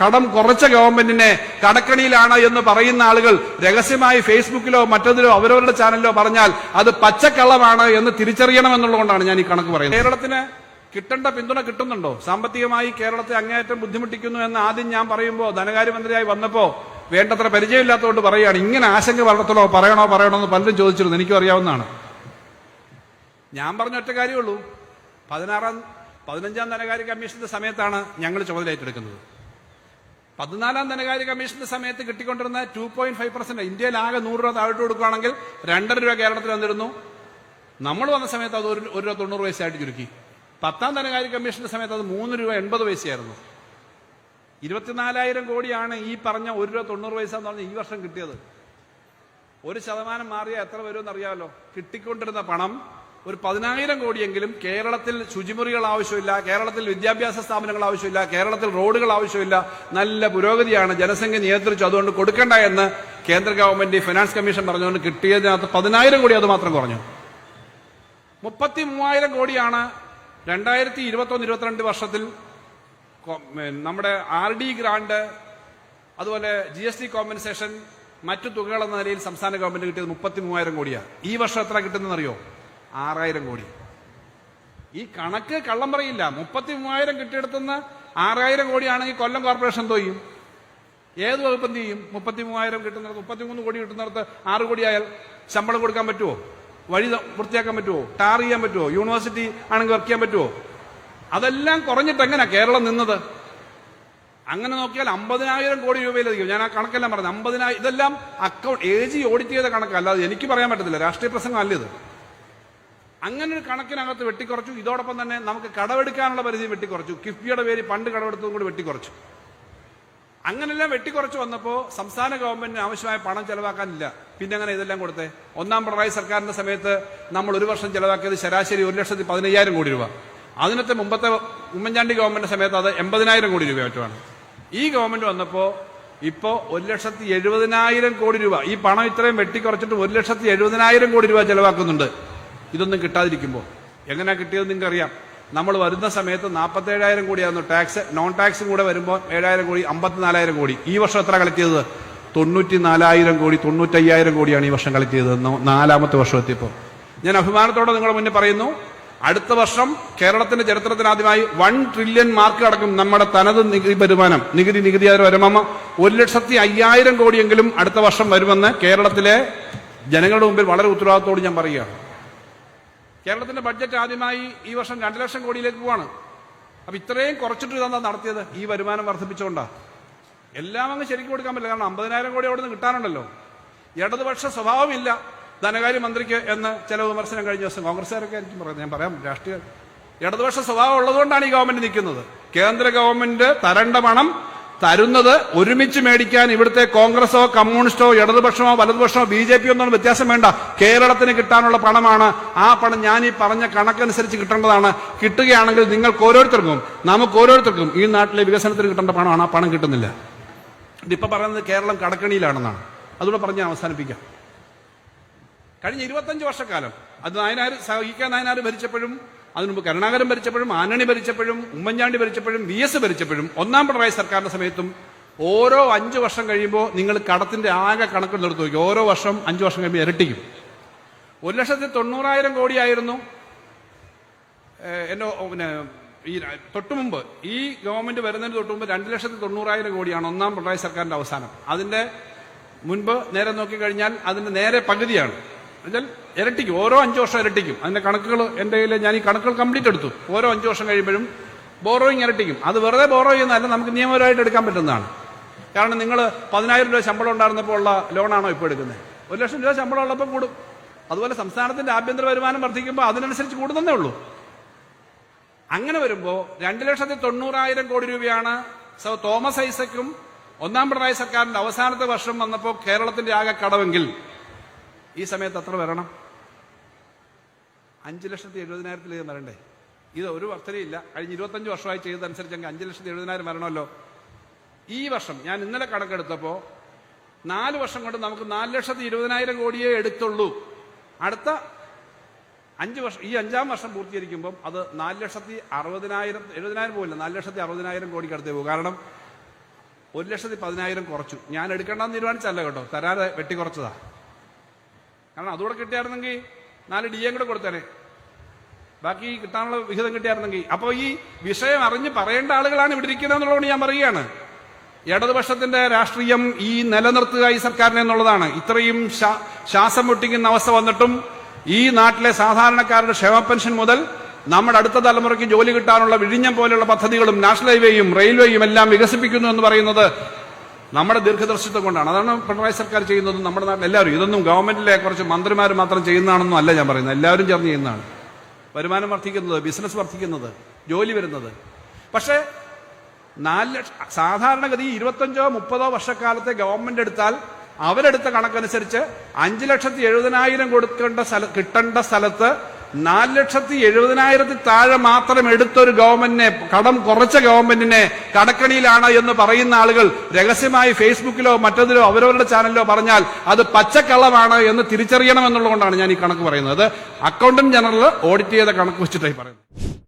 കടം കുറച്ച ഗവൺമെന്റിനെ കടക്കണിയിലാണ് എന്ന് പറയുന്ന ആളുകൾ രഹസ്യമായി ഫേസ്ബുക്കിലോ മറ്റതിലോ അവരവരുടെ ചാനലിലോ പറഞ്ഞാൽ അത് പച്ചക്കള്ളമാണ് എന്ന് തിരിച്ചറിയണമെന്നുള്ളതുകൊണ്ടാണ് ഞാൻ ഈ കണക്ക് പറയുന്നത്. കേരളത്തിന് കിട്ടേണ്ട പിന്തുണ കിട്ടുന്നുണ്ടോ? സാമ്പത്തികമായി കേരളത്തെ അങ്ങേയറ്റം ബുദ്ധിമുട്ടിക്കുന്നു എന്ന് ആദ്യം ഞാൻ പറയുമ്പോൾ ധനകാര്യമന്ത്രിയായി വന്നപ്പോ വേണ്ടത്ര പരിചയമില്ലാത്തതുകൊണ്ട് പറയുകയാണ്. ഇങ്ങനെ ആശങ്ക വളർത്തണോ പറയണോ പറയണോ എന്ന് പലരും ചോദിച്ചിരുന്നു. എനിക്കും അറിയാവുന്നതാണ്. ഞാൻ പറഞ്ഞ ഒറ്റ കാര്യമുള്ളൂ പതിനാറാം പതിനഞ്ചാം ധനകാര്യ കമ്മീഷന്റെ സമയത്താണ് ഞങ്ങൾ ചുമതല ഏറ്റെടുക്കുന്നത് പതിനാലാം ധനകാര്യ കമ്മീഷന്റെ സമയത്ത് കിട്ടിക്കൊണ്ടിരുന്ന ടു പോയിന്റ് ഫൈവ് പെർസെന്റ് ഇന്ത്യയിൽ ആകെ നൂറ് രൂപ താഴോട്ട് കൊടുക്കുകയാണെങ്കിൽ രണ്ടര രൂപ കേരളത്തിൽ വന്നിരുന്നു. നമ്മൾ വന്ന സമയത്ത് അത് ഒരു ഒരു രൂപ തൊണ്ണൂറ് പൈസയായിട്ട് ചുരുക്കി. പത്താം ധനകാര്യ കമ്മീഷന്റെ സമയത്ത് അത് മൂന്ന് രൂപ എൺപത് പൈസയായിരുന്നു. ഇരുപത്തിനാലായിരം കോടിയാണ് ഈ പറഞ്ഞ ഒരു രൂപ തൊണ്ണൂറ് പൈസ എന്ന് പറഞ്ഞ ഈ വർഷം കിട്ടിയത്. ഒരു ശതമാനം മാറിയാൽ എത്ര വരുമെന്ന് അറിയാമല്ലോ. കിട്ടിക്കൊണ്ടിരുന്ന പണം ഒരു പതിനായിരം കോടിയെങ്കിലും കേരളത്തിൽ ശുചിമുറികൾ ആവശ്യമില്ല കേരളത്തിൽ വിദ്യാഭ്യാസ സ്ഥാപനങ്ങൾ ആവശ്യമില്ല കേരളത്തിൽ റോഡുകൾ ആവശ്യമില്ല. നല്ല പുരോഗതിയാണ് ജനസംഖ്യ നിയന്ത്രിച്ചു. അതുകൊണ്ട് കൊടുക്കണ്ട എന്ന് കേന്ദ്ര ഗവൺമെന്റ് ഫിനാൻസ് കമ്മീഷൻ പറഞ്ഞുകൊണ്ട് കിട്ടിയതിനകത്ത് പതിനായിരം കോടി അത് മാത്രം കുറഞ്ഞു. മുപ്പത്തി മൂവായിരം കോടിയാണ് രണ്ടായിരത്തി ഇരുപത്തൊന്ന് ഇരുപത്തിരണ്ട് വർഷത്തിൽ നമ്മുടെ ആർ ഡി ഗ്രാന്റ് അതുപോലെ ജി എസ് ടി കോമ്പൻസേഷൻ മറ്റു തുകകൾ എന്ന നിലയിൽ സംസ്ഥാന ഗവൺമെന്റ് കിട്ടിയത് മുപ്പത്തി മൂവായിരം കോടിയാണ് ഈ വർഷം എത്ര കിട്ടുന്നറിയോ ആറായിരം കോടി. ഈ കണക്ക് കള്ളം പറയില്ല മുപ്പത്തി മൂവായിരം കിട്ടിയെടുത്തുനിന്ന് ആറായിരം കോടിയാണെങ്കിൽ കൊല്ലം കോർപ്പറേഷൻ ചെയ്യും? ഏത് വകുപ്പ് എന്ത് ചെയ്യും? മുപ്പത്തി മൂവായിരം കിട്ടുന്നിടത്ത് മുപ്പത്തിമൂന്ന് കോടി കിട്ടുന്നിടത്ത് ആറ് കോടിയായാൽ ശമ്പളം കൊടുക്കാൻ പറ്റുമോ വഴി വൃത്തിയാക്കാൻ പറ്റുമോ ടാർ ചെയ്യാൻ പറ്റുമോ യൂണിവേഴ്സിറ്റി ആണെങ്കിൽ വർക്ക് ചെയ്യാൻ പറ്റുമോ അതെല്ലാം കുറഞ്ഞിട്ട് എങ്ങനെയാ കേരളം നിന്നത്? അങ്ങനെ നോക്കിയാൽ അമ്പതിനായിരം കോടി രൂപയിലധികം ഞാൻ ആ കണക്കെല്ലാം പറഞ്ഞു. അമ്പതിനായിരം ഇതെല്ലാം അക്കൗണ്ട് എ ജി ഓഡിറ്റ് ചെയ്ത കണക്കല്ല. അത് എനിക്ക് പറയാൻ പറ്റത്തില്ല. രാഷ്ട്രീയ പ്രസംഗം അല്ല ഇത്. അങ്ങനെ ഒരു കണക്കിനകത്ത് വെട്ടിക്കുറച്ചു. ഇതോടൊപ്പം തന്നെ നമുക്ക് കടവെടുക്കാനുള്ള പരിധി വെട്ടിക്കുറച്ചു. കിഫ്ബിയുടെ പേര് പണ്ട് കടവെടുത്തതും കൂടി വെട്ടിക്കുറച്ചു. അങ്ങനെല്ലാം വെട്ടിക്കുറച്ച് വന്നപ്പോൾ സംസ്ഥാന ഗവൺമെന്റിന് ആവശ്യമായ പണം ചെലവാക്കാനില്ല. പിന്നെ അങ്ങനെ ഇതെല്ലാം കൊടുത്തേ? ഒന്നാം പിണറായി സർക്കാരിന്റെ സമയത്ത് നമ്മൾ ഒരു വർഷം ചെലവാക്കിയത് ശരാശരി ഒരു ലക്ഷത്തി പതിനയ്യായിരം കോടി രൂപ. അതിനത്തെ മുമ്പത്തെ ഉമ്മൻചാണ്ടി ഗവൺമെന്റിന്റെ സമയത്ത് അത് എൺപതിനായിരം കോടി രൂപ മറ്റുമാണ് ഈ ഗവൺമെന്റ് വന്നപ്പോൾ ഇപ്പോ ഒരു ലക്ഷത്തി എഴുപതിനായിരം കോടി രൂപ. ഈ പണം ഇത്രയും വെട്ടിക്കുറച്ചിട്ട് ഒരു ലക്ഷത്തി എഴുപതിനായിരം കോടി രൂപ ചെലവാക്കുന്നുണ്ട്. ഇതൊന്നും കിട്ടാതിരിക്കുമ്പോൾ എങ്ങനെയാ കിട്ടിയത് നിങ്ങൾക്ക് അറിയാം നമ്മൾ വരുന്ന സമയത്ത് നാൽപ്പത്തേഴായിരം കോടിയായിരുന്നു ടാക്സ്. നോൺ ടാക്സും കൂടെ വരുമ്പോൾ ഏഴായിരം കോടി അമ്പത്തിനാലായിരം കോടി. ഈ വർഷം എത്ര കളക്ട് ചെയ്തത്? തൊണ്ണൂറ്റി നാലായിരം കോടി തൊണ്ണൂറ്റയ്യായിരം കോടിയാണ് ഈ വർഷം കളക്ട് ചെയ്തത്. നാലാമത്തെ വർഷം എത്തിയപ്പോൾ ഞാൻ അഭിമാനത്തോടെ നിങ്ങളുടെ മുന്നേ പറയുന്നു അടുത്ത വർഷം കേരളത്തിന്റെ ചരിത്രത്തിൽ ആദ്യമായി വൺ ട്രില്യൺ മാർക്ക് അടക്കം നമ്മുടെ തനത് നികുതി വരുമാനം നികുതി നികുതി വരുമാനം ഒരു ലക്ഷത്തി അയ്യായിരം കോടിയെങ്കിലും അടുത്ത വർഷം വരുമെന്ന് കേരളത്തിലെ ജനങ്ങളുടെ മുമ്പിൽ വളരെ ഉത്തരവാദിത്തോട് ഞാൻ പറയുകയാണ്. കേരളത്തിന്റെ ബഡ്ജറ്റ് ആദ്യമായി ഈ വർഷം രണ്ടു ലക്ഷം കോടിയിലേക്ക് പോവാണ്. അപ്പൊ ഇത്രയും കുറച്ചിട്ട് ഇതാ നടത്തിയത്? ഈ വരുമാനം വർദ്ധിപ്പിച്ചുകൊണ്ടാ. എല്ലാം അങ്ങ് ശരിക്കും കൊടുക്കാൻ പറ്റില്ല. കാരണം അമ്പതിനായിരം കോടി അവിടെ നിന്ന് കിട്ടാനുണ്ടല്ലോ. ഇടതുപക്ഷ സ്വഭാവമില്ല ധനകാര്യമന്ത്രിക്ക് എന്ന് ചില വിമർശനം കഴിഞ്ഞ ദിവസം കോൺഗ്രസ്സുകാരൊക്കെ ആയിരിക്കും പറയുന്നത്. ഞാൻ പറയാം രാഷ്ട്രീയ ഇടതുപക്ഷ സ്വഭാവം ഉള്ളതുകൊണ്ടാണ് ഈ ഗവൺമെന്റ് നിൽക്കുന്നത്. കേന്ദ്ര ഗവൺമെന്റ് തരണ്ട പണം തരുന്നത് ഒരുമിച്ച് മേടിക്കാൻ ഇവിടുത്തെ കോൺഗ്രസോ കമ്മ്യൂണിസ്റ്റോ ഇടതുപക്ഷമോ വലതുപക്ഷമോ ബി ജെ പി ഒന്നും വ്യത്യാസം വേണ്ട. കേരളത്തിന് കിട്ടാനുള്ള പണമാണ്. ആ പണം ഞാൻ ഈ പറഞ്ഞ കണക്കനുസരിച്ച് കിട്ടേണ്ടതാണ്. കിട്ടുകയാണെങ്കിൽ നിങ്ങൾക്ക് ഓരോരുത്തർക്കും നമുക്ക് ഓരോരുത്തർക്കും ഈ നാട്ടിലെ വികസനത്തിന് കിട്ടേണ്ട പണമാണ്. ആ പണം കിട്ടുന്നില്ല. ഇതിപ്പോ പറയുന്നത് കേരളം കടക്കണിയിലാണെന്നാണ്. അതുകൂടെ പറഞ്ഞ് അവസാനിപ്പിക്കാം. കഴിഞ്ഞ ഇരുപത്തഞ്ച് വർഷക്കാലം. അത് നായനാർ സഹിക്കാൻ നായനാർ ഭരിച്ചപ്പോഴും അതിനുമുമ്പ് കരുണാകരൻ ഭരിച്ചപ്പോഴും ആനണി ഭരിച്ചപ്പോഴും ഉമ്മൻചാണ്ടി ഭരിച്ചപ്പോഴും വി എസ് ഭരിച്ചപ്പോഴും ഒന്നാം പിണറായി സർക്കാരിന്റെ സമയത്തും ഓരോ അഞ്ചു വർഷം കഴിയുമ്പോൾ നിങ്ങൾ കടത്തിന്റെ ആകെ കണക്കെടുത്ത് നോക്കി. ഓരോ വർഷം അഞ്ചു വർഷം കഴിയുമ്പോൾ ഇരട്ടിക്കും. ഒരു ലക്ഷത്തി തൊണ്ണൂറായിരം കോടിയായിരുന്നു എന്നോ പിന്നെ ഈ തൊട്ടുമുമ്പ് ഈ ഗവൺമെന്റ് വരുന്നതിന് തൊട്ടു മുമ്പ് രണ്ട് ലക്ഷത്തി തൊണ്ണൂറായിരം കോടിയാണ് ഒന്നാം പിണറായി സർക്കാരിന്റെ അവസാനം. അതിന്റെ മുൻപ് നേരെ നോക്കിക്കഴിഞ്ഞാൽ അതിന്റെ നേരെ പകുതിയാണ്. എന്നുവെച്ചാൽ ഇരട്ടിക്കും. ഓരോ അഞ്ചു വർഷം ഇരട്ടിക്കും. അതിന്റെ കണക്കുകൾ എന്റെ കയ്യിൽ ഞാൻ ഈ കണക്കുകൾ കംപ്ലീറ്റ് എടുത്തു. ഓരോ അഞ്ചു വർഷം കഴിയുമ്പോഴും ബോറോയിങ് ഇരട്ടിക്കും. അത് വെറുതെ ബോറോ ചെയ്യുന്നതല്ല നമുക്ക് നിയമപരമായിട്ട് എടുക്കാൻ പറ്റുന്നതാണ്. കാരണം നിങ്ങൾ പതിനായിരം രൂപ ശമ്പളം ഉണ്ടായിരുന്നപ്പോൾ ഉള്ള ലോണാണോ ഇപ്പോൾ എടുക്കുന്നത്? ഒരു ലക്ഷം രൂപ ശമ്പളം ഉള്ളപ്പോൾ കൂടും. അതുപോലെ സംസ്ഥാനത്തിന്റെ ആഭ്യന്തര വരുമാനം വർദ്ധിക്കുമ്പോൾ അതിനനുസരിച്ച് കൂടുന്നതേ ഉള്ളൂ. അങ്ങനെ വരുമ്പോൾ രണ്ട് ലക്ഷത്തി തൊണ്ണൂറായിരം കോടി രൂപയാണ് സോ തോമസ് ഐസക്കും ഒന്നാം പിണറായി സർക്കാരിന്റെ അവസാനത്തെ വർഷം വന്നപ്പോൾ കേരളത്തിന്റെ ആകെ കടവെങ്കിൽ ഈ സമയത്ത് അത്ര വരണം? അഞ്ച് ലക്ഷത്തി എഴുപതിനായിരത്തിലധികം വരണ്ടേ? ഇത് ഒരു വർധനയില്ല കഴിഞ്ഞ ഇരുപത്തഞ്ച് വർഷമായി ചെയ്തതനുസരിച്ച് അങ്ങ് അഞ്ച് ലക്ഷത്തി എഴുപതിനായിരം വരണമല്ലോ. ഈ വർഷം ഞാൻ ഇന്നലെ കണക്കെടുത്തപ്പോൾ നാല് വർഷം കൊണ്ട് നമുക്ക് നാല് ലക്ഷത്തി ഇരുപതിനായിരം കോടിയേ എടുത്തുള്ളൂ. അടുത്ത അഞ്ച് വർഷം ഈ അഞ്ചാം വർഷം പൂർത്തീകരിക്കുമ്പോൾ അത് നാല് ലക്ഷത്തി അറുപതിനായിരം എഴുപതിനായിരം പോകില്ല നാല് ലക്ഷത്തി അറുപതിനായിരം കോടിക്ക് അടുത്തേ പോകും. കാരണം ഒരു ലക്ഷത്തി പതിനായിരം കുറച്ചു. ഞാൻ എടുക്കേണ്ടെന്ന് തീരുമാനിച്ചല്ല കേട്ടോ. തരാതെ വെട്ടി കുറച്ചതാ. കാരണം അതുകൂടെ കിട്ടിയായിരുന്നെങ്കിൽ നാല് ഡി എം കൂടെ കൊടുത്തേനെ. ബാക്കി കിട്ടാനുള്ള വിഹിതം കിട്ടിയായിരുന്നെങ്കിൽ. അപ്പോൾ ഈ വിഷയം അറിഞ്ഞ് പറയേണ്ട ആളുകളാണ് ഇവിടെ ഇരിക്കുന്നത് എന്നുള്ളതുകൊണ്ട് ഞാൻ പറയുകയാണ്. ഇടതുപക്ഷത്തിന്റെ രാഷ്ട്രീയം ഈ നിലനിർത്തുക ഈ സർക്കാരിനെ എന്നുള്ളതാണ്. ഇത്രയും ശ്വാസം മുട്ടിക്കുന്ന അവസ്ഥ വന്നിട്ടും ഈ നാട്ടിലെ സാധാരണക്കാരുടെ ക്ഷേമ പെൻഷൻ മുതൽ നമ്മുടെ അടുത്ത തലമുറയ്ക്ക് ജോലി കിട്ടാനുള്ള വിഴിഞ്ഞം പോലെയുള്ള പദ്ധതികളും നാഷണൽ ഹൈവേയും റെയിൽവേയും എല്ലാം വികസിപ്പിക്കുന്നു എന്ന് പറയുന്നത് നമ്മുടെ ദീർഘദർശിത്വം കൊണ്ടാണ്. അതാണ് പിണറായി സർക്കാർ ചെയ്യുന്നത് നമ്മുടെ നാട്ടിൽ എല്ലാവരും. ഇതൊന്നും ഗവൺമെന്റിലെ കുറച്ച് മന്ത്രിമാർ മാത്രം ചെയ്യുന്നതാണെന്നും അല്ല ഞാൻ പറയുന്നത്. എല്ലാവരും ചേർന്ന് ചെയ്യുന്നതാണ്. വരുമാനം വർദ്ധിക്കുന്നത് ബിസിനസ് വർദ്ധിക്കുന്നത് ജോലി വരുന്നത്. പക്ഷേ നാല് ലക്ഷം സാധാരണഗതി ഇരുപത്തഞ്ചോ മുപ്പതോ വർഷക്കാലത്തെ ഗവൺമെന്റ് എടുത്താൽ അവരെടുത്ത കണക്കനുസരിച്ച് അഞ്ച് ലക്ഷത്തി എഴുപതിനായിരം കൊടുക്കേണ്ട സ്ഥല കിട്ടേണ്ട സ്ഥലത്ത് നാല് ലക്ഷത്തി എഴുപതിനായിരത്തി താഴെ മാത്രം എടുത്തൊരു ഗവൺമെന്റിനെ കടം കുറച്ച ഗവൺമെന്റിനെ കടക്കണിയിലാണ് എന്ന് പറയുന്ന ആളുകൾ രഹസ്യമായി ഫേസ്ബുക്കിലോ മറ്റതിലോ അവരവരുടെ ചാനലിലോ പറഞ്ഞാൽ അത് പച്ചക്കള്ളമാണ് എന്ന് തിരിച്ചറിയണമെന്നുള്ളതുകൊണ്ടാണ് ഞാൻ ഈ കണക്ക് പറയുന്നത്. അക്കൗണ്ടന്റ് ജനറൽ ഓഡിറ്റ് ചെയ്ത കണക്ക് വെച്ചിട്ടായി പറയുന്നത്.